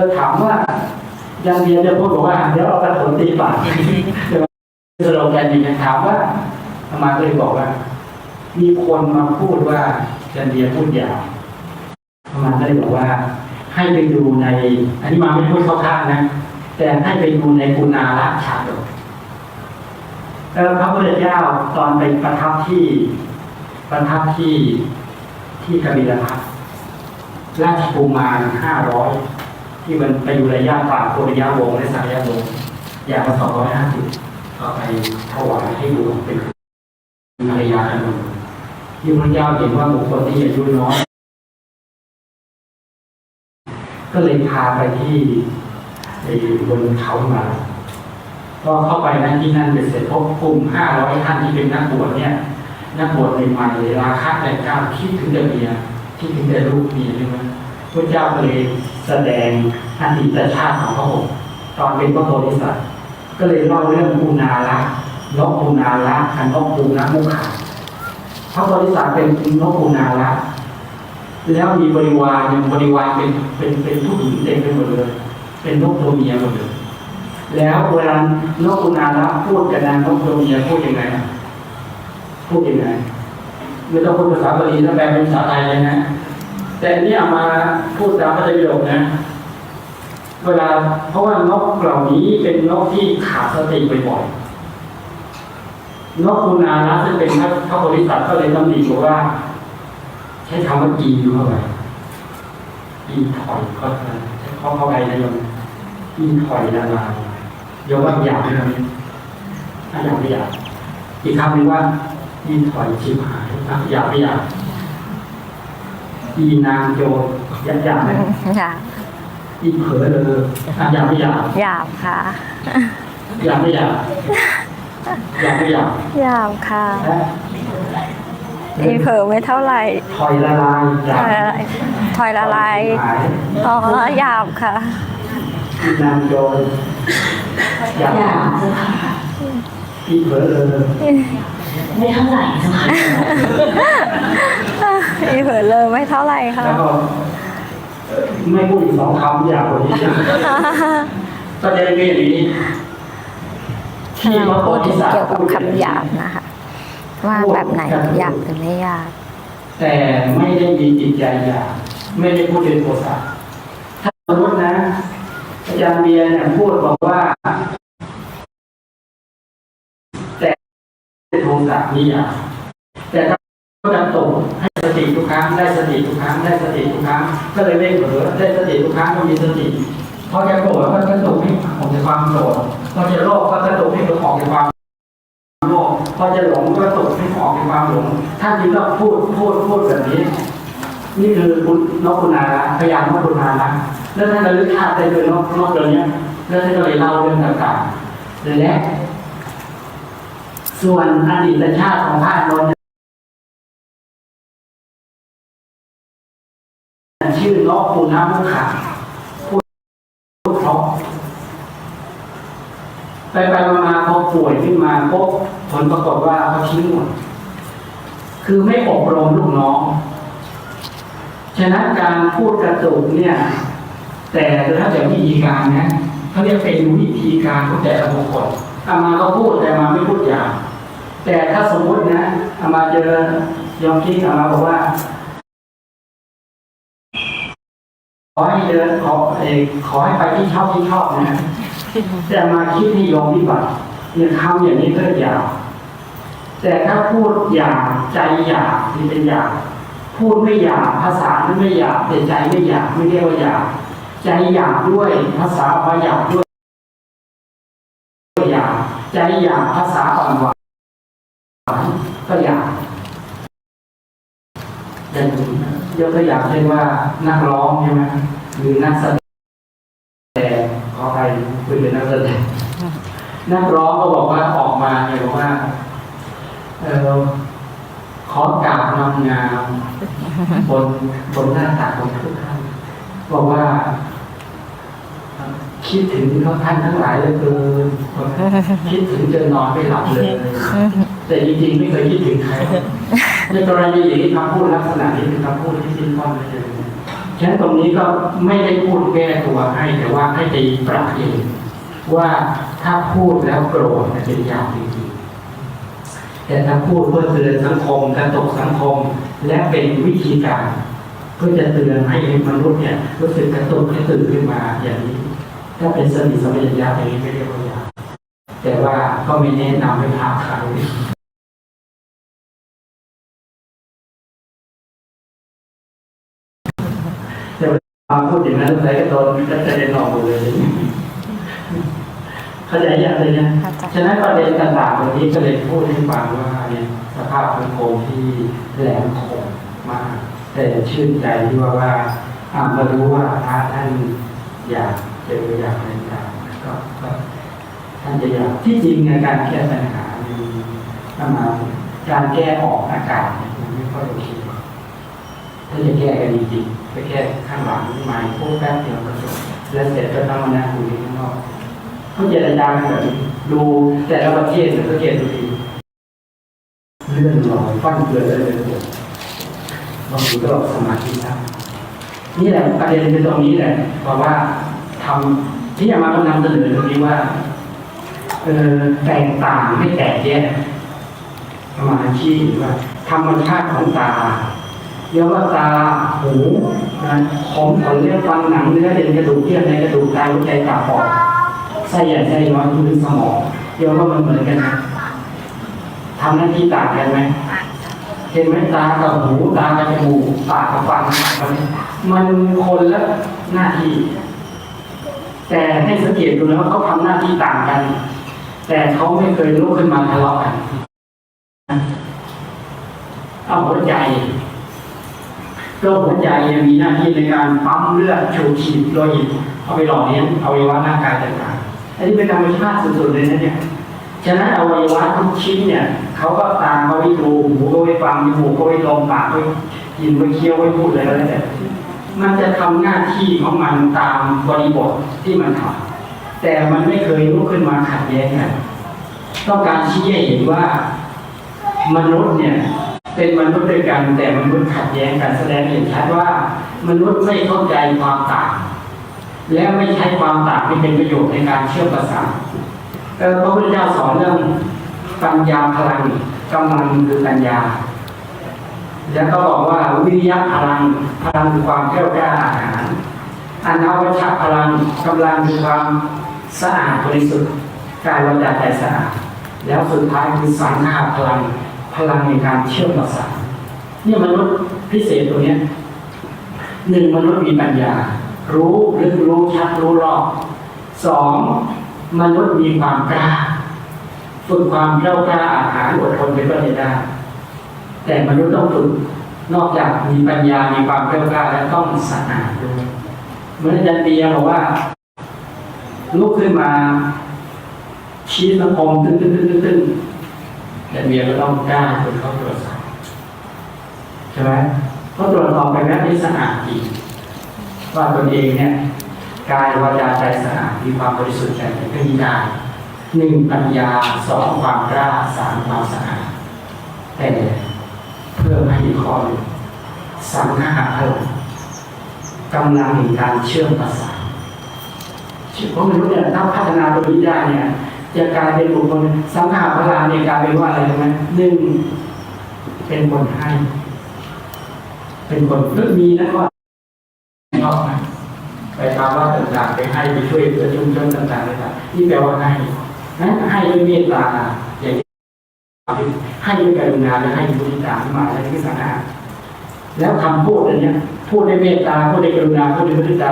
อถามว่ายันเรียนจะพูดบอกว่าเดี๋ยวเอากระสุนตีปากสโลแกนนี้ถามว่าอามาก็เลยบอกว่า มีคนมาพูดว่ายันเรียนพูดยาวอามาก็เลยบอกว่า ให้ไปดูใน อันนี้มาไม่พูดเข้าข้างนะ แต่ให้ไปดูในปุณาราชาดกเออพระพุทธเจ้าตอนไปประทับที่ประทับที่ที่กบิลพัทราชกุมารห้าร้อย ที่มันไปอยู่ระยะป่าโพธิยาวงและสายาวงอย่างละสองร้อยห้าสิบก็ไปถวายให้ดูเป็นภรรยากันหมดที่พระเจ้าเห็นว่าบุคคลที่อายุน้อยก็เลยพาไปที่ไอ้บนเขามาก็เข้าไปนั้นที่นั่นเป็นเสร็จพบกลุ่มห้าร้อยท่านที่เป็นนักบวชเนี่ย นักบวชใหม่ๆราคาแต่ก้าวคิดถึงแต่เมียคิดถึงแต่ลูกเมียใช่ไหม พระเจ้าก็เลยแสดงอดีตชาติของพระองค์ตอนเป็นพระโพธิสัตว์ก็เลยเล่าเรื่องปูนาละนกปูนาละกับนกปูนามุขะพระโพธิสัตว์เป็นนกปูนาละแล้วมีบริวารเนี่ยบริวารเป็นเป็นเป็นผู้หญิงเต็มไปหมดเลย เป็นนกตัวเมียหมดเลยแล้วเวลานกอุนาระพูดกับนางนกตัวเมียพูดยังไงอะพูดยังไงไม่ต้องพูดภาษาบาลีนะแปลเป็นภาษาไทยเลยนะ แต่นี่เอามาพูดตามพระไตรปิฎกนะ เวลาเพราะว่านกเหล่านี้เป็นนกที่ขาดสติบ่อยๆนกอุนาระซึ่งเป็นพระพระโพธิสัตว์ก็เลยตำหนิบอกว่า ใช้คำว่าอีเข้าไปอีถอยก็ใช้ข้อเข้าไปนะโยมอีถอยละลายโยมว่าอยากไหมครับอยากไม่อยากอีกคำหนึ่งว่าอีถอยชิบหายอะอยากไม่อยาก อีนางโยมอยากอยากไหมอยากอีเผลอเลยอะอยากไม่อยากอยากค่ะอยากไม่อยากอยากไม่อยากอยากค่ะและอีเผลอไม่เท่าไหร่ ถอยละลายอยากเอ่อถอยละลายชิบหายอ๋ออยากค่ะอีนางโยมอยากไม่อยากอีเผลอเลย ไม่เท่าไหร่เจ้าค่ะอีเผลอเลยไม่เท่าไหร่ค่ะ แล้วก็เอ่อไม่พูดอีกสองคำอยากกว่านี้ก็จะเป็นอย่างนี้ที่พระโพพูดธิถึงสัตว์เกี่ยวกับคำหยาบนะคะ ว่าแบบไหนหยาบหรือไม่หยาบแต่ไม่ได้มีจิตใจอยากไม่ได้พูดเป็นโทสะถ้าสมมตินะ อาจารย์เบียร์เนี่ยพูดบอกว่า โทสะนี่อยากแต่ถ้าก็ดันตกให้สติทุกครั้งได้สติทุกครั้งได้สติทุกครั้งก็เลยไม่เผลอได้สติทุกครั้งก็มีสติพอจะโกรธก็กระตุกให้ออกจากความโกรธพอจะโลภก็กระตุกให้ออกจากความโลภพอจะหลงก็กระตุกให้ออกจากความหลงท่านจึงต้องพูดพูดพูดแบบนี้ นี่คือคุณนกคุณนาระพยายามนกคุณนาระแล้วท่านระลึกชาติได้ด้วยนกนกตัวเนี้ยแล้วท่านก็เลยเล่าเรื่องต่างๆและ ส่วนอดีตชาติของพระอานนท์ชื่อนกปูนามุขะพูดพูดเพราะไปไปมาพอป่วยขึ้นมาพบผลปรากฏว่าเขาทิ้งหมดคือไม่อบรมลูกน้อง ฉะนั้นการพูดกระตุกเนี่ย แต่ถ้าแต่วิธีการนะเขาเรียกเป็นวิธีการของแต่ละบุคคลอามาก็พูดแต่มาไม่พูดอย่าง แต่ถ้าสมมุตินะอามาเจอยอมคิดอามาบอกว่า ขอให้เดินขอเออขอให้ไปที่ชอบที่ชอบนะแต่มาคิดที่ยอมวิบัติเนี่ยทำอย่างนี้ก็ยาว แต่ถ้าพูดอยางใจหยาบนี่เป็นหยาบพูดไม่หยาบภาษาไม่หยาบแต่ใจไม่หยาบไม่เรียกว่าหยาบใจหยาบด้วยภาษาพอหยาบด้วยหยาบใจหยาบภาษาอ่อนหวาน ก็หยาบอย่างยกตัวอย่างเช่นว่านักร้องใช่ไหมหรือนักแสดงขอไปคุยเป็นนักแสดงนักร้องก็บอกว่าออกมาเนี่ยบอกว่า เออขอกราบนำงามบนบนหน้าตักของทุกท่านบอกว่า คิดถึงเขาท่านทั้งหลายเลยเกินคิดถึงจนนอนไม่หลับเลย แต่จริงๆไม่เคยคิดถึงใครในกรณีอย่างนี้คำพูดลักษณะนี้เป็นคำพูดที่สิ้นข้อไม่เลยฉะนั้นตรงนี้ก็ไม่ได้พูดแก้ตัวให้แต่ว่าให้ไปปรับเองว่าถ้าพูดแล้วโกรธเนี่ยเป็นยามจริงๆแต่ถ้าพูดเพื่อเตือนสังคมกระตกสังคม และเป็นวิธีการเพื่อจะเตือนให้มนุษย์เนี่ยรู้สึกกระตุ้นให้ตื่นขึ้นมาอย่างนี้ ถ้าเป็นสติสัมปชัญญะอย่างนี้ไม่เรียกว่ายาแต่ว่าก็ไม่แนะนำให้พาใคร อย่างนั้นอะไรก็โดนก็จะเด็นออกหมดเลยเข้าใจยังเลยนะเข้าใจฉะนั้นประเด็นต่างๆวันนี้ก็เลยพูดให้ฟังว่าเนี่ยสภาพสังคมที่แหลมคมมาก แต่ชื่นใจที่ว่าว่าอ่ามารู้ว่าพระท่านอยากเจออยากอะไรต่างๆก็ก็ท่านจะอยากที่จริงในการแก้ปัญหามีประมาณการแก้ออกอากาศเนี่ยมันไม่ค่อยโอเคถ้าจะแก้กันจริงๆ ไปแก้ข้างหลังใหม่พวกแป๊บเดียวก็จบแล้วเสร็จก็ต้องมานั่งคุยข้างนอกเขาเจรจากันแบบดูแต่ละประเทศเนี่ยก็เกณฑ์ดูดีเลื่อนลอยฟันเฟือนเลยเลยบางทีก็สมาธินะนี่แหละประเด็นเป็นตรงนี้แหละเพราะว่าทำที่จะมากำลังเสนอตรงนี้ว่าเออแตกต่างไม่แตกแยกประมาณที่ว่าธรรมชาติของตา เรียกว่าตาหูนะผมขนเลือดฟันหนังเนื้อเอ็นกระดูกเยื่อในกระดูกไตหัวใจตับปอดไส้ใหญ่ไส้น้อยคือสมองเรียกว่ามันเหมือนกันนะทำหน้าที่ต่างกันไหมเห็นไหมตากับหูตากับจมูกปากกับฟันมันคนละหน้าที่ แต่ให้สังเกตดูนะว่าเขาทำหน้าที่ต่างกัน แต่เขาไม่เคยลุกขึ้นมาทะเลาะกันเอาหัวใจ โรคหัวใจเนี่ยมีหน้าที่ในการปั๊มเลือดชูฉีดโลหิตเอาไปหล่อเลี้ยงอวัยวะร่างกายต่างๆอันนี้เป็นธรรมชาติสุดๆเลยนะเนี่ยฉะนั้นอวัยวะทุกชิ้นเนี่ยเขาก็ตามเขาไว้ดูหูก็ไว้ฟังจมูกก็ไว้ลมปากไว้กินไว้เคี้ยวไว้พูดอะไรก็แล้วแต่มันจะทำหน้าที่ของมันตามบริบทที่มันทำแต่มันไม่เคยลุกขึ้นมาขัดแย้งกันต้องการชี้ให้เห็นว่ามนุษย์เนี่ย เป็นมนุษย์ด้วยกันแต่มนุษย์ขัดแย้งกันแสดงเห็นชัดว่ามนุษย์ไม่เข้าใจความต่าง และไม่ใช้ความต่างให้เป็นประโยชน์ในการเชื่อมประสานพระพุทธเจ้าสอนเรื่องปัญญาพลังกำลังคือปัญญา แล้วก็บอกว่าวิริยะพลังพลังคือความแก้วกล้าอาหารอนวัชพลังกำลังคือความสะอาดบริสุทธิ์กายวาจาใจสะอาดแล้วสุดท้ายคือสังขาพลัง พลังในการเชื่อมประสานเนี่ยมนุษย์พิเศษตัวเนี้ยหนึ่งมนุษย์มีปัญญา รู้ลึกรู้ชัดรู้รอบสองมนุษย์มีความกล้าฝึกความกล้ากล้าอาหารอดทนเป็นประเด็นได้แต่มนุษย์ต้องฝึกนอกจากมีปัญญา มีความกล้ากล้าแล้วต้องสะอาดด้วยเหมือนอาจารย์เตียบอกว่าลุกขึ้นมาชี้สังคมตึ้งตึ้งตึ้งตึ้ง แต่เมียก็ต้องกล้าจนเขาตรวจสอบใช่ไหมเพราตรวจสอบไปแล้วไม่สะอาดจริงว่าตนเองเนี่ยกายวาจาใจสะอาดมีความบริสุทธิ์ใจก็มีได้หนึ่งปัญญาสองความกล้าสามความสะอาดแต่เพื่อให้อีกข้อหนึ่งสังหารพลังกำลังแห่งการเชื่อมประสานเพราะมนุษย์เนี่ยถ้าพัฒนาตัวนี้ได้เนี่ย จะกลายเป็นบุคคลสังขารพลาเนี่ยกลายเป็นว่าอะไรรู้ไหมหนึ่งเป็นคนให้ เป็นคนก็มีนะก็นอกนะไปตามว่าต่างๆไปให้ไปช่วยเหลือชุมชนต่างๆเลยครับนี่แปลว่าให้นั้นให้ด้วยเมตตาอย่างที่ให้ด้วยการุณาและให้ด้วยมุทิตามาและที่สังขาแล้วคำพูดอันเนี้ยพูดด้วยเมตตาพูดด้วยกรุณาพูดด้วยมุทิตา